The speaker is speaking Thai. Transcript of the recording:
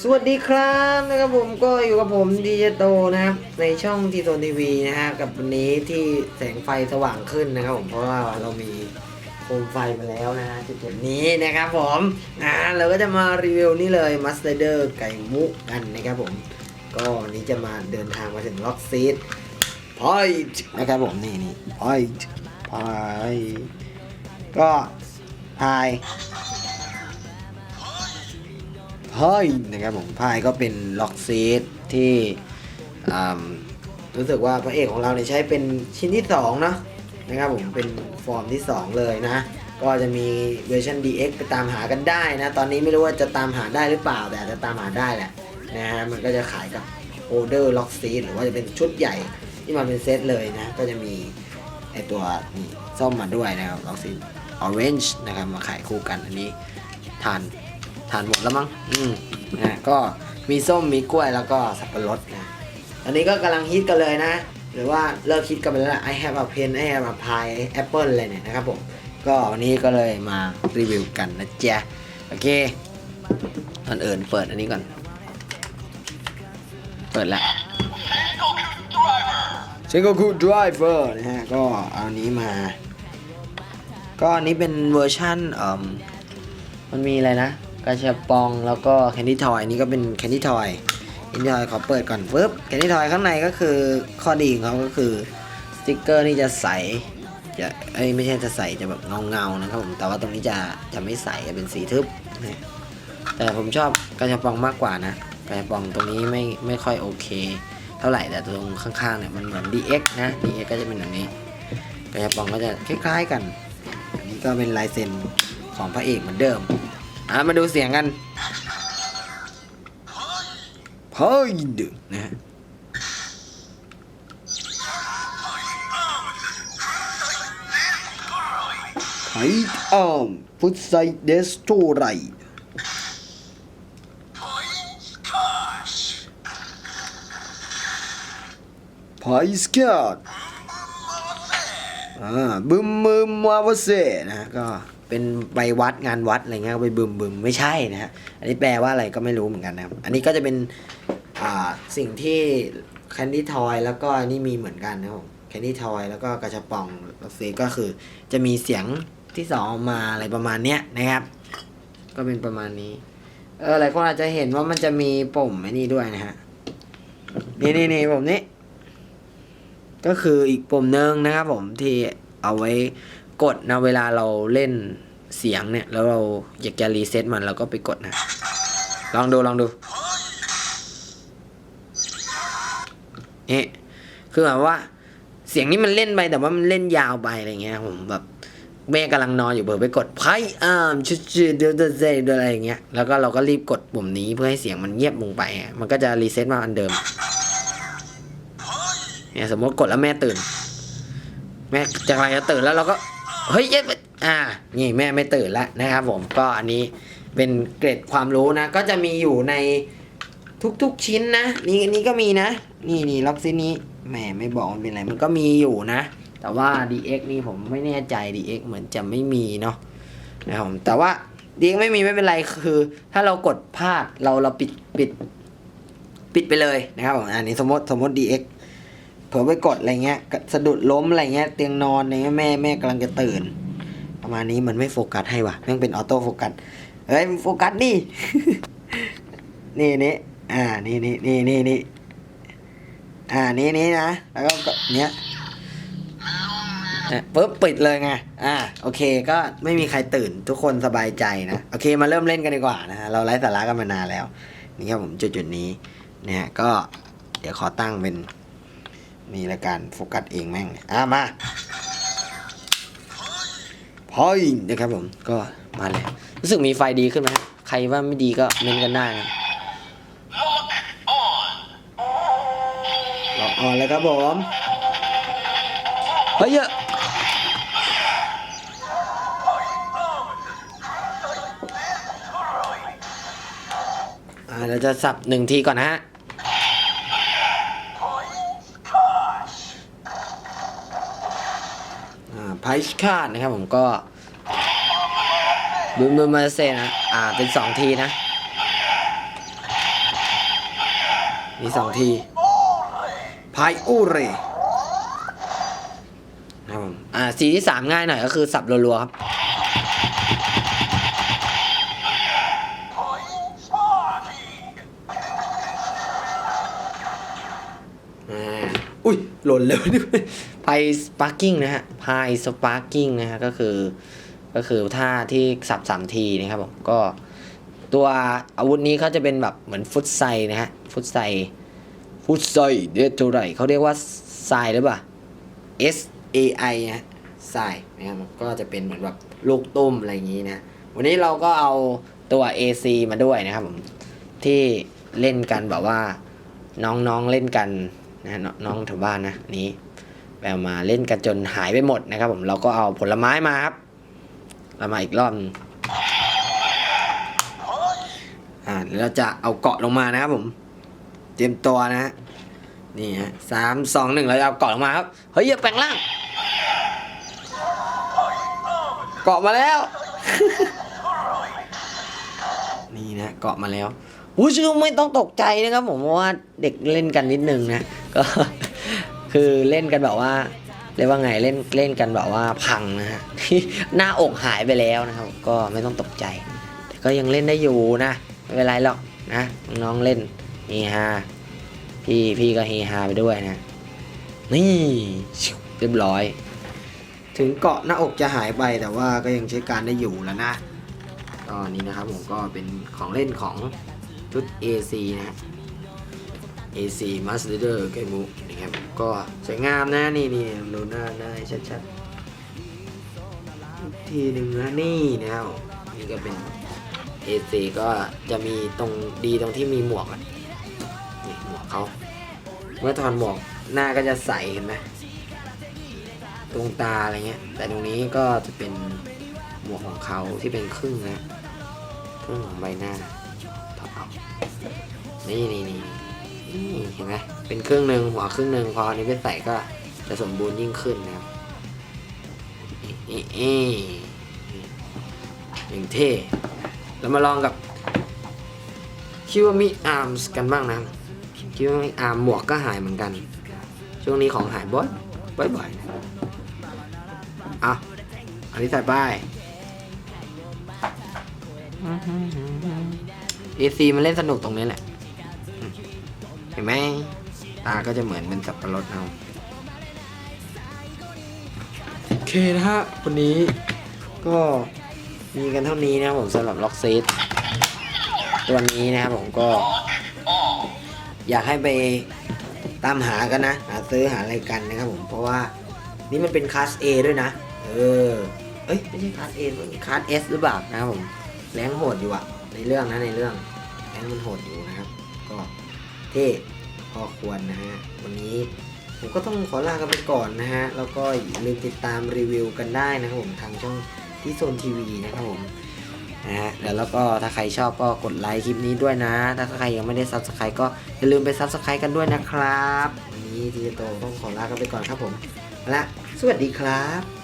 สวัสดีครับนะครับผมก็อยู่กับผมดีเจโตนะครับในช่องทีโซนทีวีนะฮะกับวันนี้ที่แสงไฟสว่างขึ้นนะครับผมเพราะว่าเรามีโคมไฟมาแล้วนะฮะจุดๆนี้นะครับผมอ่าเราก็จะมารีวิวนี่เลยมัสเดอร์ไก่มุกกันนะครับผม ก็วันนี้จะมาเดินทางมาถึงล็อกซีดพอยนะครับผมนี่นี่พอยพอยก็พาย พายนะครับผมพายก็เป็นล็อกซีดที่รู้สึกว่าพระเอกของเราเนี่ยใช้เป็นชิ้นที่2เนาะนะครับผมเป็นฟอร์มที่ 2 เลยนะ ก็จะมีเวอร์ชัน DX ไปตามหากันได้นะ ตอนนี้ไม่รู้ว่าจะตามหาได้หรือเปล่า แต่อาจจะตามหาได้แหละนะฮะมันก็จะขายกับโอเดอร์ล็อกซีดหรือว่าจะเป็นชุดใหญ่ที่มาเป็นเซตเลยนะ ก็จะมีไอตัวนี่ส้มมาด้วยนะครับล็อกซีดออเรนจ์นะครับมาขายคู่กันอันนี้ทาน ทานหมดแล้วมั้งอืมนะก็มีส้มมีกล้วยแล้วก็สับปะรดนะอันนี้ก็กำลังฮิตกันเลยนะ หรือว่าเลิกฮิตกันไปแล้วล่ะ I have a pen I have a pie apple อะไรเนี่ยนะครับผมก็วันนี้ก็เลยมารีวิวกันนะจ๊ะโอเคก่อนอื่นเปิดอันนี้ก่อน เปิดละเชงโกคูดรเวอร์นะฮะก็เอาอันนี้มา ก็อันนี้เป็นเวอร์ชั่นเอ่อมันมีอะไรนะ กระชับปองแล้วก็แคนดี้ทอยนี่ก็เป็นแคนดี้ทอยแคนดี้ทอยขอเปิดก่อนปึ๊บแคนดี้ทอยข้างในก็คือข้อดีของเขาก็คือสติกเกอร์นี่จะใสจะเอ้ยไม่ใช่จะใสจะแบบเงาเงานะครับผมแต่ว่าตรงนี้จะจะไม่ใสจะเป็นสีทึบแต่ผมชอบกระชับปองมากกว่านะกระชับปองตรงนี้ไม่ไม่ค่อยโอเค เท่าไหร่แต่ตรงข้างๆเนี่ยมันเหมือน DX นะ DX ก็จะเป็นแบบนี้กระชับปองก็จะคล้ายๆกันอันนี้ก็เป็นลายเซ็นของพระเอกเหมือนเดิม อะมาดูเสียงกันพอยดึกนะฮะไข่อ้อมฟุตไซเดสโตไรพสเกตอ่า บึมบึมวาวเซนะฮะก็เป็นไปวัดงานวัดอะไรเงี้ยไปบึมบึมไม่ใช่นะฮะอันนี้แปลว่าอะไรก็ไม่รู้เหมือนกันนะครับอันนี้ก็จะเป็นอ่าสิ่งที่แคนดี้ทอยแล้วก็อันนี่มีเหมือนกันนะครับผมแคนดี้ทอยแล้วก็กระชับปองล็อกซีก็คือ จะมีเสียงที่สองออกมาอะไรประมาณเนี้ยนะครับ ก็เป็นประมาณนี้ เออหลายคนอาจจะเห็นว่ามันจะมีปุ่มไอ้นี่ด้วยนะฮะนี่นี่นี่ปุ่มนี้ ก็คืออีกปุ่มหนึ่งนะครับผมที่เอาไว้กดนะเวลาเราเล่นเสียงเนี่ย แล้วเราอยากจะรีเซ็ตมันเราก็ไปกดนะ ลองดูลองดูนี่คือแบบว่าเสียงนี้มันเล่นไปแต่ว่ามันเล่นยาวไปอะไรเงี้ยผมแบบแม่กำลังนอนอยู่เบอร์ไปกดไพ่อ้ามชุดชุดเดยวเดยวเดยวเดอะไรอย่างเงี้ยแล้วก็เราก็รีบกดปุ่มนี้เพื่อให้เสียงมันเงียบลงไป มันก็จะรีเซ็ตมาอันเดิม เนี่ยสมมติกดแล้วแม่ตื่น แม่จากอะไรจะตื่นแล้วเราก็เฮ้ยเย้อ่า นี่แม่ไม่ตื่นแล้วนะครับผมก็อันนี้เป็นเกร็ดความรู้นะ ก็จะมีอยู่ในทุกๆชิ้นนะ นี่นนี้ก็มีนะ นี่นี่ล็อกซินี้แหมไม่บอกมันเป็นอะไรมันก็มีอยู่นะ แต่ว่า DX นี่ผมไม่แน่ใจ DX เหมือนจะไม่มีเนาะนะครับผมแต่ว่า DX ไม่มีไม่เป็นไรคือ ถ้าเรากดพลาดเราเราปิดปิด ปิดไปเลยนะครับผมอันนี้สมมติสมมติ DX เผลอไปกดอะไรเงี้ยกสะดุดล้มอะไรเงี้ยเตียงนอนอะไรเงี้ยแม่แม่กำลังจะตื่น ประมาณนี้มันไม่โฟกัสให้ว่ะแม่งเป็นออโต้โฟกัสเฮ้ยโฟกัสดินี่นี่อ่านี่นี่นี่นี่นี่อ่านี่นี่นะแล้วก็เนี้ยปุ๊บปิดเลยไง อ่า โอเค ก็ไม่มีใครตื่นทุกคนสบายใจนะ โอเค มาเริ่มเล่นกันดีกว่านะฮะ เราไร้สาระกันมานานแล้ว นี่ครับผมจุดจุดนี้เนี่ยก็เดี๋ยวขอตั้งเป็น นี่ละกันโฟกัสเองแม่งเลยอะมาพอยนะครับผมก็มาเลยรู้สึกมีไฟดีขึ้นไหมฮะใครว่าไม่ดีก็เมนกันได้นะล็อกออนแล้วครับผมเฮ้ยเยอะอ่าเราจะสับหนึ่งทีก่อนนะฮะ ไพชคาดนะครับผมก็บูมบูมมาเซนะอ่าเป็นสองทีนะ มีสองทีไพอูเรนะครับผมอ่าสีที่สามง่ายหน่อยก็คือสับรัวๆครับอุ้ยหล่นเลย พายสปาร์กิ้งนะฮะพายสปาร์กิ้งนะฮะก็คือก็คือท่าที่สับสามทีนะครับผมก็ตัวอาวุธนี้เขาจะเป็นแบบเหมือนฟุตไซนะฮะฟุตไซฟุตไซเดทเท่าไรเขาเรียกว่าไซหรือเปล่า S A I นะไซนะครับก็จะเป็นเหมือนแบบลูกตุ้มอะไรอย่างนี้นะวันนี้เราก็เอาตัว AC มาด้วยนะครับผมที่เล่นกันแบบว่าน้องๆเล่นกันนะนน้องแถวบ้านนะนี้ แปลมาเล่นกันจนหายไปหมดนะครับ ผมเราก็เอาผลไม้มาครับเรามาอีกรอบอ่าเราจะเอาเกาะลงมานะครับผม เตรียมตัวนะฮะนี่ฮะสามสองหนึ่งเราจะเอาเกาะลงมาครับเฮ้ยอย่าแปลงร่างเกาะมาแล้วนี่นะเกาะมาแล้วอู้ชื่อไม่ต้องตกใจนะครับผมเพราะว่าเด็กเล่นกันนิดนึงนะก็ คือเล่นกันแบบว่าเรียกว่าไงเล่นเล่นกันแบบว่าพังนะฮะหน้าอกหายไปแล้วนะครับ ก็ไม่ต้องตกใจ แต่ก็ยังเล่นได้อยู่นะไม่เป็นไรหรอกนะน้องเล่นเฮฮาพี่พี่ก็เฮฮาไปด้วยนะนี่เรียบร้อย ถึงเกาะหน้าอกจะหายไปแต่ว่าก็ยังใช้การได้อยู่แล้วนะตอนนี้นะครับผมก็เป็นของเล่นของชุด AC นะฮะ AC Master g a m e นะครับ ก็สวยงามนะนี่นี่ดูหน้าหน้าชัดๆทีหนึ่งนะนี่นะครับนี่ก็เป็น AC ก็จะมีตรงดีตรงที่มีหมวกอะนี่หมวกเขาเมื่อถอดหมวกหน้าก็จะใสเห็นไหมตรงตาอะไรเงี้ย แต่ตรงนี้ก็จะเป็นหมวกของเขาที่เป็นครึ่งนะครึ่งของใบหน้าถอดออกนี่นี่นี่ นี่เห็นไหมเป็นครึ่งหนึ่งหัวครึ่งหนึ่งพออันนี้ไปใส่ก็จะสมบูรณ์ยิ่งขึ้นนะครับเอ๊ะเอ๊ะอย่างเท่เรามาลองกับคิวามิอาร์มส์กันบ้างนะคิวามิอาร์มหมวกก็หายเหมือนกัน ช่วงนี้ของหายบ่อยบ่อยๆนะอะอันนี้ใส่ป้ายเอซีมันเล่นสนุกตรงนี้แหละอืม เห็นไหมตาก็จะเหมือนเป็นสับปะรดเอาโอเคนะฮะวันนี้ก็มีกันเท่านี้นะครับผมสำหรับล็อกซีดตัวนี้นะครับผมก็ อยากให้ไปตามหากันนะ หาซื้อหาอะไรกันนะครับผมเพราะว่านี่มันเป็นคลาส A ด้วยนะ เออ เอ้ย ไม่ใช่คลาส A มันคลาส S หรือเปล่านะครับผม แรงโหดอยู่อะในเรื่องนะในเรื่อง แรงมันโหดอยู่นะครับ ก็ ท่พอควรนะฮะ วันนี้ผมก็ต้องขอลากันไปก่อนนะฮะ แล้วก็อย่าลืมติดตามรีวิวกันได้นะครับผมทางช่องที่โซนทีวีนะครับผมนะฮะแล้วก็ถ้าใครชอบก็กดไลค์คลิปนี้ด้วยนะ ถ้าใครยังไม่ได้ซับสไครต์ก็อย่าลืมไปซับสไครต์กันด้วยนะครับ วันนี้ทีโตต้องขอลากันไปก่อนครับผมเอาละสวัสดีครับ